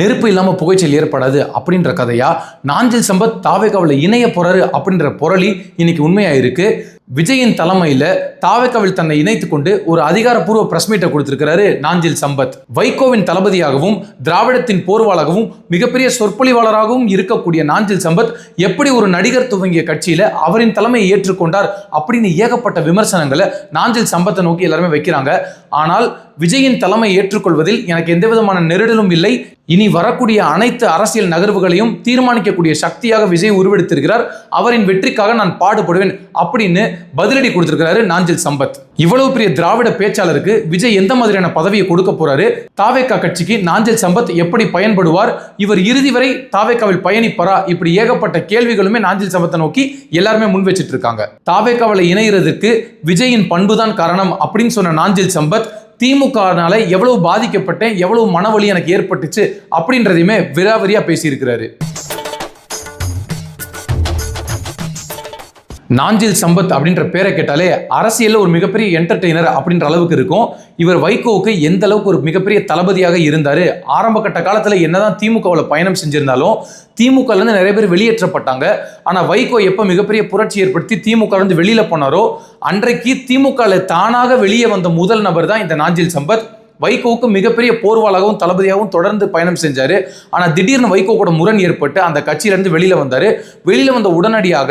நெருப்பு இல்லாமல் புகைச்சல் ஏற்படாது அப்படின்ற கதையா? நாஞ்சில் சம்பத் தாவேக்காவில் இணைய போறாரு அப்படின்ற பொருளி இன்னைக்கு உண்மையா இருக்கு. விஜயின் தலைமையில தாவேக்காவில் தன்னை இணைத்து கொண்டு ஒரு அதிகாரப்பூர்வ பிரஸ் மீட்டை கொடுத்திருக்கிறாரு நாஞ்சில் சம்பத். வைகோவின் தளபதியாகவும் திராவிடத்தின் போர்வாளாகவும் மிகப்பெரிய சொற்பொழிவாளராகவும் இருக்கக்கூடிய நாஞ்சில் சம்பத் எப்படி ஒரு நடிகர் துவங்கிய கட்சியில அவரின் தலைமையை ஏற்றுக்கொண்டார் அப்படின்னு ஏகப்பட்ட விமர்சனங்களை நாஞ்சில் சம்பத்தை நோக்கி எல்லாருமே வைக்கிறாங்க. ஆனால் விஜயின் தலைமை ஏற்றுக்கொள்வதில் எனக்கு எந்த விதமான நெருடலும் இல்லை. இனி வரக்கூடிய அனைத்து அரசியல் நகர்வுகளையும் தீர்மானிக்கக்கூடிய சக்தியாக விஜய் உருவெடுத்திருக்கிறார். அவரின் வெற்றிக்காக நான் பாடுபடுவேன் அப்படின்னு பதிலடி கொடுத்திருக்கிறாரு நாஞ்சில் சம்பத். இவ்வளவு பெரிய திராவிட பேச்சாளருக்கு விஜய் எந்த மாதிரியான பதவியை கொடுக்க போறாரு? தாவேக்கா கட்சிக்கு நாஞ்சில் சம்பத் எப்படி பயன்படுவார்? இவர் இறுதி வரை தாவேக்காவில் பயணிப்பாரா? இப்படி ஏகப்பட்ட கேள்விகளுமே நாஞ்சில் சம்பத்தை நோக்கி எல்லாருமே முன் வச்சிட்டு இருக்காங்க. தாவேக்காவில் இணைகிறதுக்கு விஜயின் பண்புதான் காரணம் அப்படின்னு சொன்ன நாஞ்சில் சம்பத் திமுகனால எவ்வளவு பாதிக்கப்பட்டேன் எவ்வளவு மனவழி எனக்கு ஏற்பட்டுச்சு அப்படின்றதையுமே விராவரியா பேசியிருக்கிறாரு. நாஞ்சில் சம்பத் அப்படின்ற பேரை கேட்டாலே அரசியலில் ஒரு மிகப்பெரிய என்டர்டெய்னர் அப்படின்ற அளவுக்கு இருக்கும். இவர் வைகோவுக்கு எந்த அளவுக்கு ஒரு மிகப்பெரிய தளபதியாக இருந்தார் ஆரம்ப கட்ட காலத்தில் என்னதான் திமுகவில் பயணம் செஞ்சிருந்தாலும் திமுகலேருந்து நிறைய பேர் வெளியேற்றப்பட்டாங்க. ஆனால் வைகோ எப்போ மிகப்பெரிய புரட்சி ஏற்படுத்தி திமுகலேருந்து வெளியில் போனாரோ அன்றைக்கு திமுகவில் தானாக வெளியே வந்த முதல் நபர் தான் இந்த நாஞ்சில் சம்பத். வைகோவுக்கு மிகப்பெரிய போர்வாளாகவும் தளபதியாகவும் தொடர்ந்து பயணம் செஞ்சார். ஆனால் திடீர்னு வைகோ கூட முரண் ஏற்பட்டு அந்த கட்சியிலேருந்து வெளியில் வந்தார். வெளியில் வந்த உடனடியாக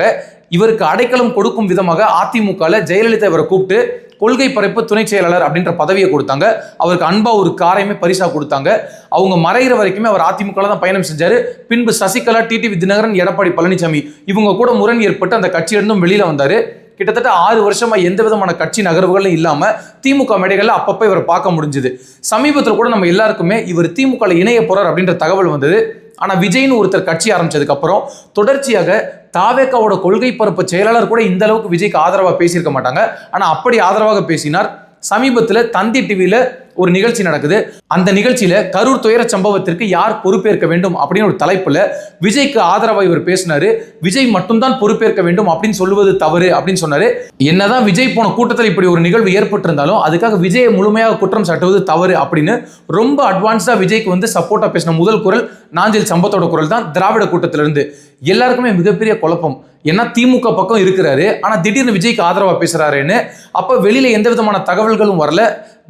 இவருக்கு அடைக்கலம் கொடுக்கும் விதமாக அதிமுகவில் ஜெயலலிதா இவரை கூப்பிட்டு கொள்கை பரப்பு துணை செயலாளர் அப்படின்ற பதவியை கொடுத்தாங்க. அவருக்கு அன்பா ஒரு காரையுமே பரிசா கொடுத்தாங்க. அவங்க மறைகிற வரைக்குமே அவர் அதிமுக தான் பயணம் செஞ்சாரு. பின்பு சசிகலா டிடிவி தினகரன் எடப்பாடி பழனிசாமி இவங்க கூட முரண் ஏற்பட்டு அந்த கட்சியிலிருந்தும் வெளியில வந்தாரு. கிட்டத்தட்ட ஆறு வருஷமா எந்த விதமான கட்சி நகர்வுகளும் இல்லாம திமுக மேடைகள்ல அப்பப்போ இவரை பார்க்க முடிஞ்சுது. சமீபத்தில் கூட நம்ம எல்லாருக்குமே இவர் திமுக இணைய போறார் அப்படின்ற தகவல் வந்தது. ஆனா விஜய்னு ஒருத்தர் கட்சி ஆரம்பிச்சதுக்கு அப்புறம் தொடர்ச்சியாக தாவேக்காவோட கொள்கை பரப்பு செயலாளர் கூட இந்த அளவுக்கு விஜய்க்கு ஆதரவாக பேசியிருக்க மாட்டாங்க. ஆனா அப்படி ஆதரவாக பேசினார். சமீபத்தில் தந்தி டிவியில ஒரு நிகழ்ச்சி நடக்குது. அந்த நிகழ்ச்சியில கரூர் துயர சம்பவத்திற்கு யார் பொறுப்பேற்க வேண்டும் அப்படின்னு ஒரு தலைப்புல விஜய்க்கு ஆதரவாக இவர் பேசினாரு. விஜய் மட்டும்தான் பொறுப்பேற்க வேண்டும் அப்படின்னு சொல்லுவது தவறு அப்படின்னு சொன்னாரு. என்னதான் விஜய் போன கூட்டத்தில் இப்படி ஒரு நிகழ்வு ஏற்பட்டிருந்தாலும் அதுக்காக விஜயை முழுமையாக குற்றம் சாட்டுவது தவறு அப்படின்னு ரொம்ப அட்வான்ஸ்டா விஜய்க்கு வந்து சப்போர்ட்டா பேசின முதல் குரல் நாஞ்சில் சம்பத்தோட குரல் தான் திராவிட கூட்டத்திலிருந்து. எல்லாருக்குமே மிகப்பெரிய குழப்பம். ஏன்னா திமுக பக்கம் இருக்கிறாரு? ஆனால் திடீர்னு விஜய்க்கு ஆதரவாக பேசுகிறாருன்னு அப்போ வெளியில் எந்த விதமான தகவல்களும் வரல.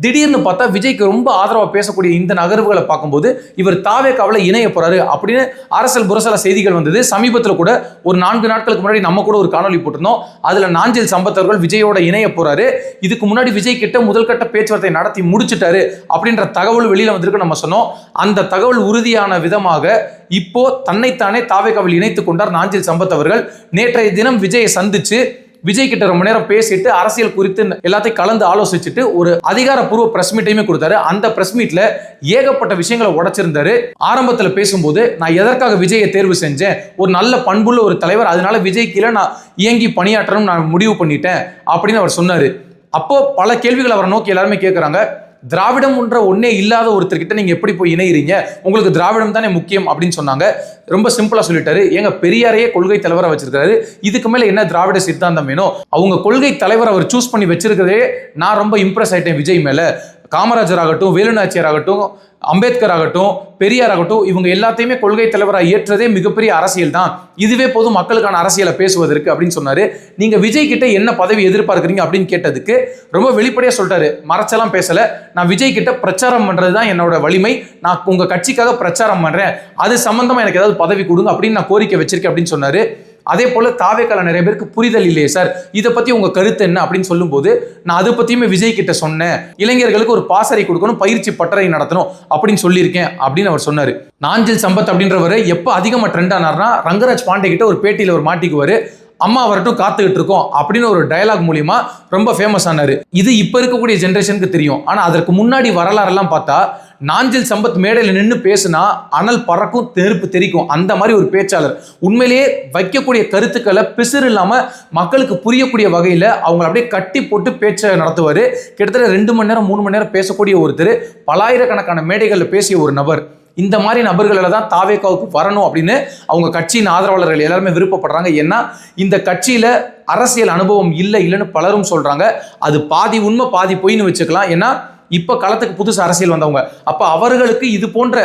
திடீர்னு பார்த்தா விஜய்க்கு ரொம்ப ஆதரவாக பேசக்கூடிய இந்த நகர்வுகளை பார்க்கும்போது இவர் தாவே கவலை இணைய போகிறாரு அப்படின்னு அரசல் புரசல செய்திகள் வந்தது. சமீபத்தில் கூட ஒரு நான்கு நாட்களுக்கு முன்னாடி நம்ம கூட ஒரு காணொலி போட்டிருந்தோம். அதில் நாஞ்சில் சம்பத்தவர்கள் விஜயோட இணைய போகிறாரு இதுக்கு முன்னாடி விஜய் கிட்ட முதல்கட்ட பேச்சுவார்த்தை நடத்தி முடிச்சிட்டாரு அப்படின்ற தகவல் வெளியில் வந்திருக்கு நம்ம சொன்னோம். அந்த தகவல் உறுதியான விதமாக இப்போ தன்னைத்தானே தாவே கவல் இணைத்துக் கொண்டார் நாஞ்சில் சம்பத் அவர்கள். நேற்றைய தினம் விஜயை சந்திச்சு விஜய் கிட்ட ரொம்ப நேரம் பேசிட்டு அரசியல் குறித்து எல்லாத்தையும் கலந்து ஆலோசிச்சுட்டு ஒரு அதிகாரப்பூர்வ பிரஸ் மீட்டையுமே கொடுத்தாரு. அந்த பிரஸ் மீட்ல ஏகப்பட்ட விஷயங்களை உடைச்சிருந்தாரு. ஆரம்பத்தில் பேசும்போது நான் எதற்காக விஜயை தேர்வு செஞ்சேன்? ஒரு நல்ல பண்புள்ள ஒரு தலைவர் அதனால விஜய் கீழே நான் இயங்கி பணியாற்றணும் நான் முடிவு பண்ணிட்டேன் அப்படின்னு அவர் சொன்னாரு. அப்போ பல கேள்விகள் அவரை நோக்கி எல்லாருமே கேட்குறாங்க திராவிடம் என்ற ஒன்னே இல்லாத ஒருத்தர்கிட்ட நீங்க எப்படி போய் இணைகிறீங்க உங்களுக்கு திராவிடம் தானே முக்கியம் அப்படின்னு சொன்னாங்க. ரொம்ப சிம்பிளா சொல்லிட்டாரு. எங்க பெரியாரையே கொள்கை தலைவராக வச்சிருக்காரு இதுக்கு மேல என்ன திராவிட சித்தாந்தம் வேணும்? அவங்க கொள்கை தலைவர் அவர் சூஸ் பண்ணி வச்சிருக்கிறதே நான் ரொம்ப இம்ப்ரெஸ் ஆயிட்டேன் விஜய் மேல. காமராஜர் ஆகட்டும் வேலுநாச்சியார் ஆகட்டும் அம்பேத்கர் ஆகட்டும் பெரியார் ஆகட்டும் இவங்க எல்லாத்தையுமே கொள்கை தலைவராக ஏற்றதே மிகப்பெரிய அரசியல் தான். இதுவே போதும் மக்களுக்கான அரசியலை பேசுவதற்கு அப்படின்னு சொன்னாரு. நீங்க விஜய் கிட்ட என்ன பதவி எதிர்பார்க்குறீங்க அப்படின்னு கேட்டதுக்கு ரொம்ப வெளிப்படையா சொல்றாரு மறைச்செல்லாம் பேசல. நான் விஜய் கிட்ட பிரச்சாரம் பண்றது தான் என்னோட வலிமை. நான் உங்க கட்சிக்காக பிரச்சாரம் பண்றேன். அது சம்பந்தமா எனக்கு ஏதாவது பதவி கொடுங்க அப்படின்னு நான் கோரிக்கை வச்சிருக்கேன் அப்படின்னு சொன்னாரு. அதே போல தாவேக்கால நிறைய பேருக்கு புரிதல் இல்லையே சார். இதை பத்தி உங்க கருத்து என்ன அப்படின்னு சொல்லும்போது நான் அதை பத்தியுமே விஜய் கிட்ட சொன்னேன். இளைஞர்களுக்கு ஒரு பாசறை கொடுக்கணும் பயிற்சி பட்டறை நடத்தணும் அப்படின்னு சொல்லியிருக்கேன் அப்படின்னு அவர் சொன்னாரு. நாஞ்சில் சம்பத் அப்படின்றவர் எப்போ அதிகமாக ட்ரெண்ட் ஆனார்னா ரங்கராஜ் பாண்டே கிட்ட ஒரு பேட்டியில் ஒரு மாட்டிக்குவாரு. அம்மா வரட்டும் காத்துக்கிட்டு இருக்கோம் அப்படின்னு ஒரு டயலாக் மூலியமா ரொம்ப ஃபேமஸ் ஆனாரு. இது இப்ப இருக்கக்கூடிய ஜென்ரேஷனுக்கு தெரியும். ஆனா அதற்கு முன்னாடி வரலாறெல்லாம் பார்த்தா நாஞ்சில் சம்பத் மேடையில் நின்று பேசுனா அனல் பறக்கும் நெருப்பு தெரிக்கும் அந்த மாதிரி ஒரு பேச்சாளர். உண்மையிலேயே வைக்கக்கூடிய கருத்துக்களை பிசிறு இல்லாமல் மக்களுக்கு புரியக்கூடிய வகையில் அவங்கள அப்படியே கட்டி போட்டு பேச்சை நடத்துவார். கிட்டத்தட்ட ரெண்டு மணி நேரம் மூணு மணி நேரம் பேசக்கூடிய ஒருத்தர் பலாயிரக்கணக்கான மேடைகளில் பேசிய ஒரு நபர். இந்த மாதிரி நபர்களில் தான் தாவேக்காவுக்கு வரணும் அப்படின்னு அவங்க கட்சியின் ஆதரவாளர்கள் எல்லாருமே விருப்பப்படுறாங்க. ஏன்னா இந்த கட்சியில் அரசியல் அனுபவம் இல்லை இல்லைன்னு பலரும் சொல்கிறாங்க அது பாதி உண்மை பாதி பொய்ன்னு வச்சுக்கலாம். ஏன்னா இப்போ களத்துக்கு புதுசு அரசியல் வந்தவங்க. அப்போ அவர்களுக்கு இது போன்ற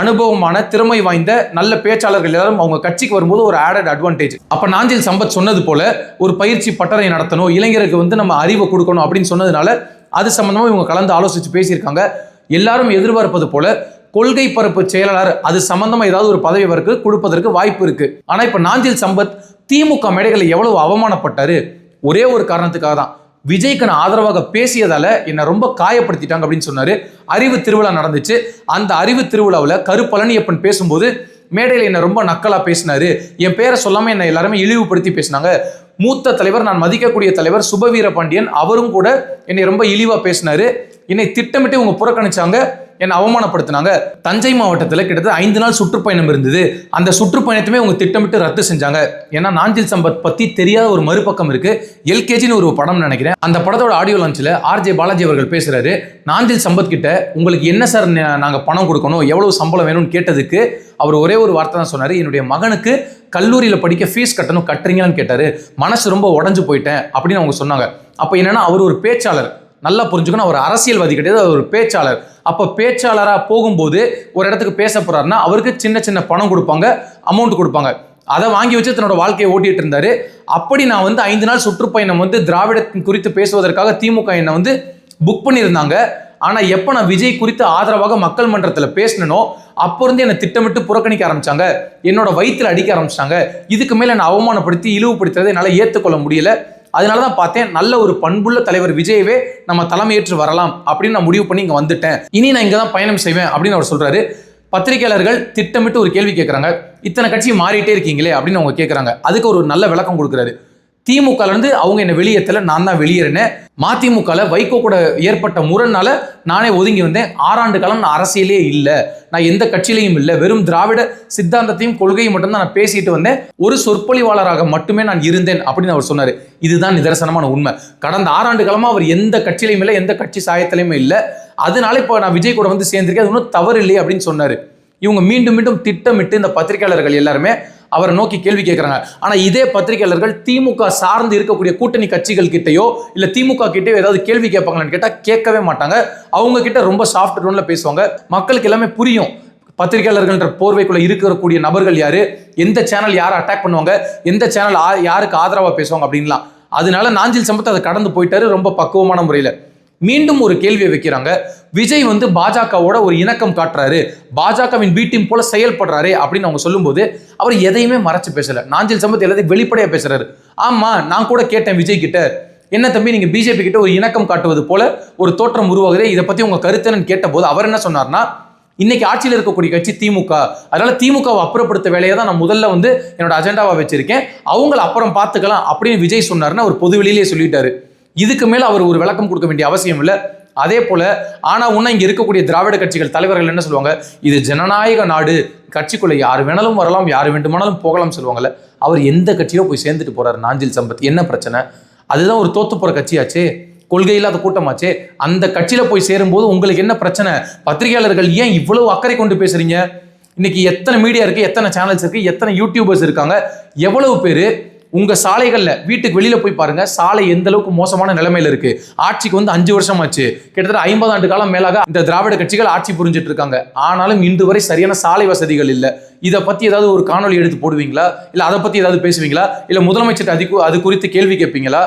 அனுபவமான திறமை வாய்ந்த நல்ல பேச்சாளர்கள் எல்லாரும் அவங்க கட்சிக்கு வரும்போது ஒரு ஆடட் அட்வான்டேஜ் அப்போ நாஞ்சில் சம்பத் சொன்னது போல ஒரு பயிற்சி பட்டறை நடத்தணும் இளைஞருக்கு வந்து நம்ம அறிவை கொடுக்கணும் அப்படின்னு சொன்னதுனால அது சம்மந்தமாக இவங்க கலந்து ஆலோசித்து பேசியிருக்காங்க. எல்லாரும் எதிர்பார்ப்பது போல கொள்கை பரப்பு செயலாளர் அது சம்பந்தமாக ஏதாவது ஒரு பதவி அவருக்கு கொடுப்பதற்கு வாய்ப்பு இருக்கு. ஆனால் இப்போ நாஞ்சில் சம்பத் திமுக மேடைகளை எவ்வளவு அவமானப்பட்டாரு? ஒரே ஒரு காரணத்துக்காக தான் விஜய்க்கு நான் ஆதரவாக பேசியதால என்னை ரொம்ப காயப்படுத்திட்டாங்க அப்படின்னு சொன்னார். அறிவு திருவிழா நடந்துச்சு. அந்த அறிவு திருவிழாவில் கருப்பழனியப்பன் பேசும்போது மேடையில் என்னை ரொம்ப நக்கலாக பேசினார். என் பேரை சொல்லாமல் என்னை எல்லாருமே இழிவுபடுத்தி பேசினாங்க. மூத்த தலைவர் நான் மதிக்கக்கூடிய தலைவர் சுபவீர பாண்டியன் அவரும் கூட என்னை ரொம்ப இழிவாக பேசினார். என்னை திட்டமிட்டு இவங்க புறக்கணிச்சாங்க. என்னை அவமானப்படுத்தினாங்க. தஞ்சை மாவட்டத்தில் கிட்டத்தட்ட ஐந்து நாள் சுற்றுப்பயணம் இருந்தது. அந்த சுற்றுப்பயணத்தையுமே அவங்க திட்டமிட்டு ரத்து செஞ்சாங்க. ஏன்னா நாஞ்சில் சம்பத் பற்றி தெரியாத ஒரு மறுபக்கம் இருக்குது எல்கேஜின்னு ஒரு படம் நினைக்கிறேன். அந்த படத்தோட ஆடியோ லான்ச்சில் ஆர்ஜே பாலாஜி அவர்கள் பேசுகிறாரு நாஞ்சில் சம்பத் கிட்ட உங்களுக்கு என்ன சார் நாங்கள் பணம் கொடுக்கணும்? எவ்வளோ சம்பளம் வேணும்னு கேட்டதுக்கு அவர் ஒரே ஒரு வார்த்தை தான் சொன்னார். என்னுடைய மகனுக்கு கல்லூரியில் படிக்க ஃபீஸ் கட்டணும் கட்டுறீங்களான்னு கேட்டார். மனசு ரொம்ப உடஞ்சு போயிட்டேன் அப்படின்னு அவங்க சொன்னாங்க. அப்போ என்னென்னா அவர் ஒரு பேச்சாளர். நல்லா புரிஞ்சுக்கணும். அவர் அரசியல்வாதி கிடையாது அவர் ஒரு பேச்சாளர். அப்போ பேச்சாளராக போகும்போது ஒரு இடத்துக்கு பேச போகிறாருன்னா அவருக்கு சின்ன சின்ன பணம் கொடுப்பாங்க அமௌண்ட் கொடுப்பாங்க. அதை வாங்கி வச்சு தன்னோட வாழ்க்கையை ஓட்டிகிட்டு இருந்தாரு. அப்படி நான் வந்து ஐந்து நாள் சுற்றுப்பயணம் வந்து திராவிடத்தின் குறித்து பேசுவதற்காக திமுக என்னை வந்து புக் பண்ணியிருந்தாங்க. ஆனால் எப்போ நான் விஜய் குறித்து ஆதரவாக மக்கள் மன்றத்தில் பேசினனோ அப்போ இருந்து என்னை திட்டமிட்டு புறக்கணிக்க ஆரம்பிச்சாங்க. என்னோட வயிற்றில் அடிக்க ஆரம்பிச்சிட்டாங்க. இதுக்கு மேலே என்னை அவமானப்படுத்தி இழிவுபடுத்துறதை என்னால் ஏற்றுக்கொள்ள முடியலை. அதனால தான் பார்த்தேன் நல்ல ஒரு பண்புள்ள தலைவர் விஜயவே நம்ம தலைமையேற்று வரலாம் அப்படின்னு நான் முடிவு பண்ணி இங்கே வந்துட்டேன். இனி நான் இங்கே தான் பயணம் செய்வேன் அப்படின்னு அவர் சொல்கிறாரு பத்திரிகையாளர்கள் திட்டமிட்டு ஒரு கேள்வி கேட்குறாங்க இத்தனை கட்சி மாறிட்டே இருக்கீங்களே அப்படின்னு அவங்க கேட்குறாங்க அதுக்கு ஒரு நல்ல விளக்கம் கொடுக்குறாரு. திமுகலேருந்து அவங்க என்னை வெளியேற்றல நான் தான் வெளியேறினேன். மதிமுகவில் வைகோ கூட ஏற்பட்ட முரண்னால நானே ஒதுங்கி வந்தேன். ஆறாண்டு காலம் நான் அரசியலே இல்லை. நான் எந்த கட்சியிலையும் இல்லை. வெறும் திராவிட சித்தாந்தத்தையும் கொள்கையும் மட்டும்தான் நான் பேசிட்டு வந்தேன். ஒரு சொற்பொழிவாளராக மட்டுமே நான் இருந்தேன் அப்படின்னு அவர் சொன்னார். இதுதான் நிதர்சனமான உண்மை. கடந்த ஆறாண்டு காலமாக அவர் எந்த கட்சியிலையும் இல்லை எந்த கட்சி சாயத்திலையுமே இல்லை. அதனால இப்போ நான் விஜய் கூட வந்து சேர்ந்திருக்கேன். அது ஒன்றும் தவறு இல்லையே அப்படின்னு சொன்னார். இவங்க மீண்டும் மீண்டும் திட்டமிட்டு இந்த பத்திரிகையாளர்கள் எல்லாருமே அவரை நோக்கி கேள்வி கேட்குறாங்க. ஆனால் இதே பத்திரிகையாளர்கள் திமுக சார்ந்து இருக்கக்கூடிய கூட்டணி கட்சிகள் கிட்டேயோ இல்லை திமுக கிட்டேயோ ஏதாவது கேள்வி கேட்பாங்களான்னு கேட்டால் கேட்கவே மாட்டாங்க. அவங்க கிட்ட ரொம்ப சாஃப்ட் டோனில் பேசுவாங்க. மக்களுக்கு எல்லாமே புரியும். பத்திரிகையாளர்கள்ன்ற போர்வைக்குள்ள இருக்கக்கூடிய நபர்கள் யாரு? எந்த சேனல் யாரை அட்டாக் பண்ணுவாங்க? எந்த சேனல் யாருக்கு ஆதரவாக பேசுவாங்க அப்படின்லாம். அதனால நாஞ்சில் சம்பத் அதை கடந்து போயிட்டாரு ரொம்ப பக்குவமான முறையில். மீண்டும் ஒரு கேள்வியை வைக்கிறாங்க. விஜய் வந்து பாஜகவோட ஒரு இணக்கம் காட்டுறாரு. பாஜகவின் பி டீம் போல செயல்படுறாரு அப்படின்னு அவங்க சொல்லும்போது அவர் எதையுமே மறைச்சு பேசல. நாஞ்சில் சம்பத் எல்லாத்தையும் வெளிப்படையா பேசுறாரு. ஆமா நான் கூட கேட்டேன் விஜய் கிட்ட என்ன தம்பி நீங்க பிஜேபி கிட்ட ஒரு இணக்கம் காட்டுவது போல ஒரு தோற்றம் உருவாகுது இதை பத்தி உங்க கருத்து என்னன்னு கேட்டபோது அவர் என்ன சொன்னார்னா இன்னைக்கு ஆட்சியில் இருக்கக்கூடிய கட்சி திமுக. அதனால திமுகவை அப்புறப்படுத்த வேலையை தான் நான் முதல்ல வந்து என்னோட அஜெண்டாவை வச்சிருக்கேன். அவங்கள அப்புறம் பார்த்துக்கலாம் அப்படின்னு விஜய் சொன்னாருன்னு அவர் பொது வெளியிலேயே சொல்லிட்டாரு. இதுக்கு மேல அவர் ஒரு விளக்கம் கொடுக்க வேண்டிய அவசியம் இல்லை. அதே போல ஆனா உன்ன இங்க இருக்கக்கூடிய திராவிட கட்சிகள் தலைவர்கள் என்ன சொல்லுவாங்க? இது ஜனநாயக நாடு கட்சிக்குள்ள யார் வேணாலும் வரலாம் யார் வேண்டுமானாலும் போகலாம் சொல்லுவாங்கல்ல. அவர் எந்த கட்சியோ போய் சேர்ந்துட்டு போறாரு நாஞ்சில் சம்பத். என்ன பிரச்சனை? அதுதான் ஒரு தோத்து போற கட்சியாச்சே. கொள்கை இல்லாத கூட்டமாச்சே. அந்த கட்சியில போய் சேரும்போது உங்களுக்கு என்ன பிரச்சனை? பத்திரிகையாளர்கள் ஏன் இவ்வளவு அக்கறை கொண்டு பேசுறீங்க? இன்னைக்கு எத்தனை மீடியா இருக்கு எத்தனை சேனல்ஸ் இருக்கு எத்தனை யூடியூபர்ஸ் இருக்காங்க? எவ்வளவு பேர் உங்கள் சாலைகளில் வீட்டுக்கு வெளியில் போய் பாருங்கள் சாலை எந்த அளவுக்கு மோசமான நிலைமையில் இருக்குது ஆட்சிக்கு வந்து அஞ்சு வருஷம் ஆச்சு கிட்டத்தட்ட ஐம்பது ஆண்டு காலம் மேலாக இந்த திராவிட கட்சிகள் ஆட்சி புரிஞ்சிட்டு இருக்காங்க. ஆனாலும் இன்று வரை சரியான சாலை வசதிகள் இல்லை. இதை பற்றி ஏதாவது ஒரு காணொளி எடுத்து போடுவீங்களா? இல்லை அதை பற்றி ஏதாவது பேசுவீங்களா? இல்லை முதலமைச்சர் அது அது குறித்து கேள்வி கேட்பீங்களா?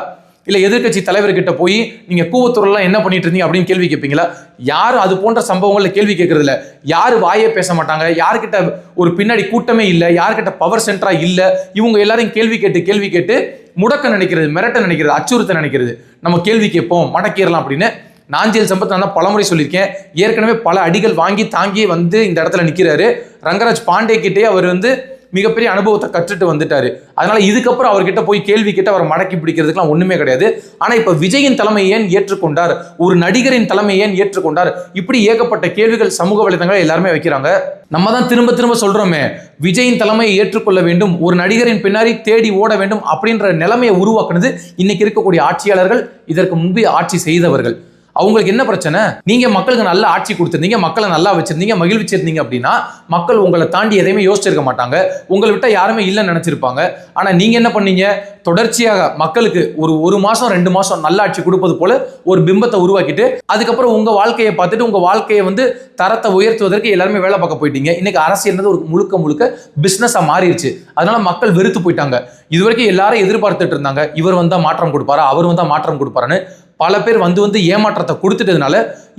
இல்லை எதிர்க்கட்சி தலைவர்கிட்ட போய் நீங்கள் கூவத்தூர்லாம் என்ன பண்ணிட்டு இருந்தீங்க அப்படின்னு கேள்வி கேட்பீங்களா யாரும் அது போன்ற சம்பவங்களில் கேள்வி கேட்கறதில்ல யார் யாரு வாயே பேச மாட்டாங்க. யாருக்கிட்ட ஒரு பின்னாடி கூட்டமே இல்லை. யாருக்கிட்ட பவர் சென்டரா இல்லை. இவங்க எல்லாரையும் கேள்வி கேட்டு கேள்வி கேட்டு முடக்க நினைக்கிறது மிரட்ட நினைக்கிறது அச்சுறுத்த நினைக்கிறது. நம்ம கேள்வி கேட்போம் மடக்கிடலாம் அப்படின்னு நாஞ்சியல் சம்பத் நான் தான் பலமுறை சொல்லியிருக்கேன். ஏற்கனவே பல அடிகள் வாங்கி தாங்கி வந்து இந்த இடத்துல நிற்கிறாரு ரங்கராஜ் பாண்டே கிட்டே அவர் வந்து மிகப்பெரிய அனுபவத்தை கற்றுட்டு வந்துட்டாரு. அதனால இதுக்கப்புறம் அவர்கிட்ட போய் கேள்வி கேட்டு அவரை மடக்கி பிடிக்கிறதுக்குலாம் ஒண்ணுமே கிடையாது. ஆனா இப்ப விஜயின் தலைமை ஏன் ஏற்றுக்கொண்டார்? ஒரு நடிகரின் தலைமை ஏன் ஏற்றுக்கொண்டார்? இப்படி ஏகப்பட்ட கேள்விகள் சமூக வலைதளங்களை எல்லாருமே வைக்கிறாங்க. நம்ம தான் திரும்ப திரும்ப சொல்றோமே விஜயின் தலைமையை ஏற்றுக்கொள்ள வேண்டும் ஒரு நடிகரின் பின்னாடி தேடி ஓட வேண்டும் அப்படின்ற நிலைமையை உருவாக்குனது இன்னைக்கு இருக்கக்கூடிய ஆட்சியாளர்கள் இதற்கு முன்பே ஆட்சி செய்தவர்கள். அவங்களுக்கு என்ன பிரச்சனை? நீங்க மக்களுக்கு நல்ல ஆட்சி கொடுத்துருந்தீங்க மக்களை நல்லா வச்சிருந்தீங்க மகிழ்விச்சிருந்தீங்க அப்படின்னா மக்கள் உங்களை தாண்டி எதையுமே யோசிச்சிருக்க மாட்டாங்க. உங்களை விட்டா யாருமே இல்லைன்னு நினைச்சிருப்பாங்க. ஆனா நீங்க என்ன பண்ணீங்க? தொடர்ச்சியாக மக்களுக்கு ஒரு ஒரு மாசம் ரெண்டு மாசம் நல்ல ஆட்சி கொடுப்பது போல ஒரு பிம்பத்தை உருவாக்கிட்டு அதுக்கப்புறம் உங்க வாழ்க்கையை பார்த்துட்டு உங்க வாழ்க்கையை வந்து தரத்தை உயர்த்துவதற்கு எல்லாருமே வேலை பார்க்க போயிட்டீங்க. இன்னைக்கு அரசியல்ன்றது ஒரு முழுக்க முழுக்க பிசினஸா மாறிடுச்சு. அதனால மக்கள் வெறுத்து போயிட்டாங்க. இதுவரைக்கும் எல்லாரும் எதிர்பார்த்துட்டு இருந்தாங்க இவர் வந்தா மாற்றம் கொடுப்பாரா அவர் வந்தா மாற்றம் கொடுப்பாரான்னு. பல பேர் வந்து வந்து ஏமாற்றத்தை கொடுத்துட்டதுனால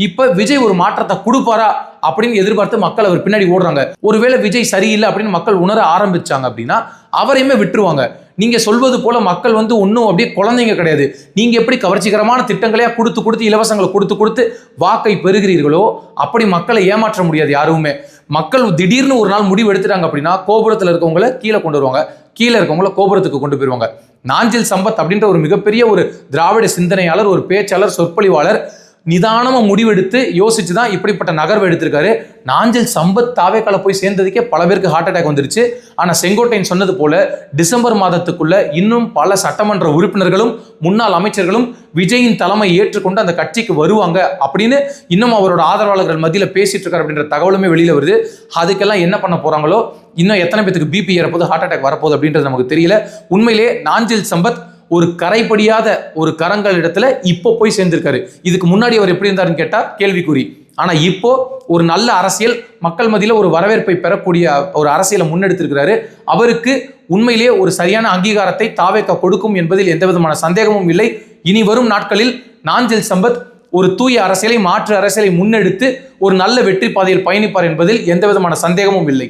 இப்ப விஜய் ஒரு மாற்றத்தை கொடுப்பாரா அப்படின்னு எதிர்பார்த்து மக்கள் அவர் பின்னாடி ஓடுறாங்க. ஒருவேளை விஜய் சரியில்லை அப்படின்னு மக்கள் உணர ஆரம்பிச்சாங்க அப்படின்னா அவரையுமே விட்டுருவாங்க. நீங்க சொல்வது போல மக்கள் வந்து ஒன்றும் அப்படியே குழந்தைங்க கிடையாது. நீங்க எப்படி கவர்ச்சிகரமான திட்டங்களையா கொடுத்து கொடுத்து இலவசங்களை கொடுத்து கொடுத்து வாக்கை பெறுகிறீர்களோ அப்படி மக்களை ஏமாற்ற முடியாது யாருமே. மக்கள் திடீர்னு ஒரு நாள் முடிவு எடுத்துட்டாங்க அப்படின்னா கோபுரத்தில் இருக்கவங்களை கீழே கொண்டு வருவாங்க. கீழே இருக்கவங்கள கோபுரத்துக்கு கொண்டு போயிருவாங்க. நாஞ்சில் சம்பத் அப்படின்ற ஒரு மிகப்பெரிய ஒரு திராவிட சிந்தனையாளர் ஒரு பேச்சாளர் சொற்பொழிவாளர் நிதானமாக முடிவெடுத்து யோசிச்சு தான் இப்படிப்பட்ட நகர்வு எடுத்திருக்காரு. நாஞ்சில் சம்பத் தாவேக்கால போய் சேர்ந்ததுக்கே பல பேருக்கு ஹார்ட் அட்டாக் வந்துருச்சு. ஆனால் செங்கோட்டையன் சொன்னது போல டிசம்பர் மாதத்துக்குள்ள இன்னும் பல சட்டமன்ற உறுப்பினர்களும் முன்னாள் அமைச்சர்களும் விஜயின் தலைமை ஏற்றுக்கொண்டு அந்த கட்சிக்கு வருவாங்க அப்படின்னு இன்னும் அவரோட ஆதரவாளர்கள் மத்தியில் பேசிட்டு இருக்காரு அப்படின்ற தகவலுமே வெளியில் வருது. அதுக்கெல்லாம் என்ன பண்ண போறாங்களோ இன்னும் எத்தனை பேத்துக்கு பிபி ஏறப்போது ஹார்ட் அட்டாக் வரப்போகுது அப்படின்றது நமக்கு தெரியல. உண்மையிலே நாஞ்சில் சம்பத் ஒரு கரைப்படியாத ஒரு கரங்கள் இடத்துல இப்போ போய் சேர்ந்திருக்காரு. இதுக்கு முன்னாடி அவர் எப்படி இருந்தாருன்னு கேட்டால் கேள்விக்குறி. ஆனால் இப்போ ஒரு நல்ல அரசியல் மக்கள் மத்தியில் ஒரு வரவேற்பை பெறக்கூடிய ஒரு அரசியலை முன்னெடுத்திருக்கிறாரு. அவருக்கு உண்மையிலேயே ஒரு சரியான அங்கீகாரத்தை தாவேக்க கொடுக்கும் என்பதில் எந்த விதமான சந்தேகமும் இல்லை. இனி வரும் நாட்களில் நாஞ்சில் சம்பத் ஒரு தூய அரசியலை மாற்று அரசியலை முன்னெடுத்து ஒரு நல்ல வெற்றி பாதையில் பயணிப்பார் என்பதில் எந்த விதமான சந்தேகமும் இல்லை.